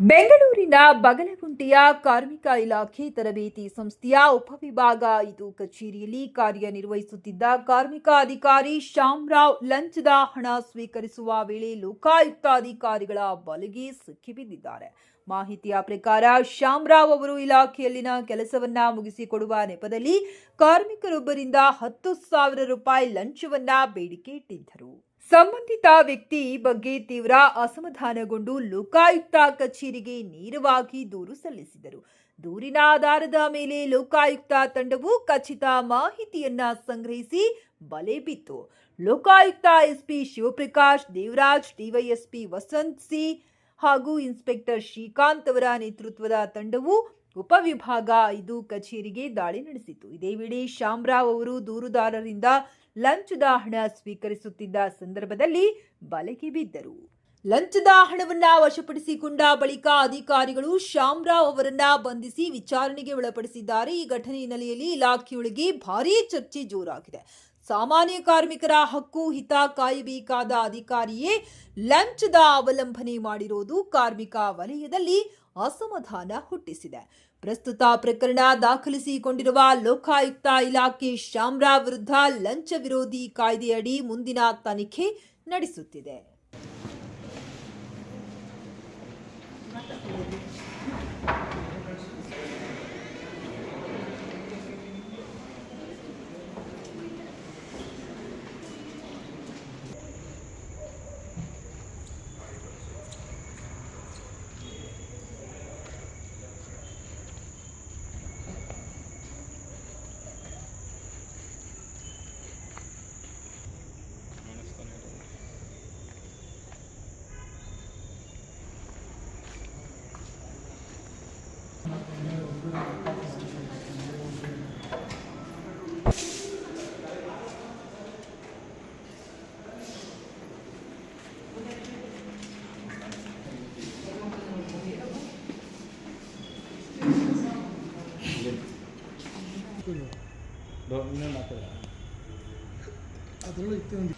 ಬೆಂಗಳೂರಿನ ಬಗಲಗುಂಟೆಯ ಕಾರ್ಮಿಕ ಇಲಾಖೆ ತರಬೇತಿ ಸಂಸ್ಥೆಯ ಉಪವಿಭಾಗ. ಇದು ಕಚೇರಿಯಲ್ಲಿ ಕಾರ್ಯನಿರ್ವಹಿಸುತ್ತಿದ್ದ ಕಾರ್ಮಿಕ ಅಧಿಕಾರಿ ಶ್ಯಾಮರಾವ್ ಲಂಚದ ಹಣ ಸ್ವೀಕರಿಸುವ ವೇಳೆ ಲೋಕಾಯುಕ್ತ ಅಧಿಕಾರಿಗಳ ಬಲೆಗೆ ಸಿಕ್ಕಿಬಿದ್ದಿದ್ದಾರೆ ಮಾಹಿತಿಯ ಪ್ರಕಾರ ಶ್ಯಾಮರಾವ್ ಅವರು ಇಲಾಖೆಯಲ್ಲಿನ ಕೆಲಸವನ್ನ ಮುಗಿಸಿಕೊಡುವ ನೆಪದಲ್ಲಿ ಕಾರ್ಮಿಕರೊಬ್ಬರಿಂದ ಹತ್ತು ಸಾವಿರ ರೂಪಾಯಿ ಲಂಚವನ್ನ ಬೇಡಿಕೆ ಇಟ್ಟಿದ್ದರು. ಸಂಬಂಧಿತ ವ್ಯಕ್ತಿ ಬಗ್ಗೆ ತೀವ್ರ ಅಸಮಾಧಾನಗೊಂಡು ಲೋಕಾಯುಕ್ತ ಕಚೇರಿಗೆ ನೇರವಾಗಿ ದೂರು ಸಲ್ಲಿಸಿದರು. ದೂರಿನ ಆಧಾರದ ಮೇಲೆ ಲೋಕಾಯುಕ್ತ ತಂಡವು ಖಚಿತ ಮಾಹಿತಿಯನ್ನ ಸಂಗ್ರಹಿಸಿ ಬಲೆ ಬಿತ್ತು. Lokayukta SP Shivaprakash, Devaraj, DYSP Vasanth C ಹಾಗೂ ಇನ್ಸ್ಪೆಕ್ಟರ್ ಶ್ರೀಕಾಂತ್ ಅವರ ನೇತೃತ್ವದ ತಂಡವು ಉಪವಿಭಾಗ ಐದು ಕಚೇರಿಗೆ ದಾಳಿ ನಡೆಸಿತು ಇದೇ ವೇಳೆ ಶ್ಯಾಮರಾವ್ ಅವರು ದೂರುದಾರರಿಂದ ಲಂಚದ ಹಣ ಸ್ವೀಕರಿಸುತ್ತಿದ್ದ ಸಂದರ್ಭದಲ್ಲಿ ಬಲೆಗೆ ಬಿದ್ದರು. ಲಂಚದ ಹಣವನ್ನ ವಶಪಡಿಸಿಕೊಂಡ ಬಳಿಕ ಅಧಿಕಾರಿಗಳು ಶ್ಯಾಮರಾವ್ ಅವರನ್ನ ಬಂಧಿಸಿ ವಿಚಾರಣೆಗೆ ಒಳಪಡಿಸಿದ್ದಾರೆ. ಈ ಘಟನೆ ಹಿನ್ನೆಲೆಯಲ್ಲಿ ಇಲಾಖೆಯೊಳಗೆ ಭಾರೀ ಚರ್ಚೆ ಜೋರಾಗಿದೆ. ಸಾಮಾನ್ಯ ಕಾರ್ಮಿಕರ ಹಕ್ಕು, ಹಿತ ಕಾಯಬೇಕಾದ ಅಧಿಕಾರಿಯೇ ಲಂಚದ ಅವಲಂಬನೆ ಮಾಡಿರೋದು ಕಾರ್ಮಿಕ ವಲಯದಲ್ಲಿ ಅಸಮಾಧಾನ ಹುಟ್ಟಿಸಿದೆ. ಪ್ರಸ್ತುತ ಪ್ರಕರಣ ದಾಖಲಿಸಿಕೊಂಡಿರುವ ಲೋಕಾಯುಕ್ತ ಇಲಾಖೆ ಶಾಮ್ರಾ ವಿರುದ್ಧ ಲಂಚ ವಿರೋಧಿ ಕಾಯ್ದೆಯಡಿ ಮುಂದಿನ ತನಿಖೆ ನಡೆಸುತ್ತಿದೆ. 너 있는 아들 아들로 있던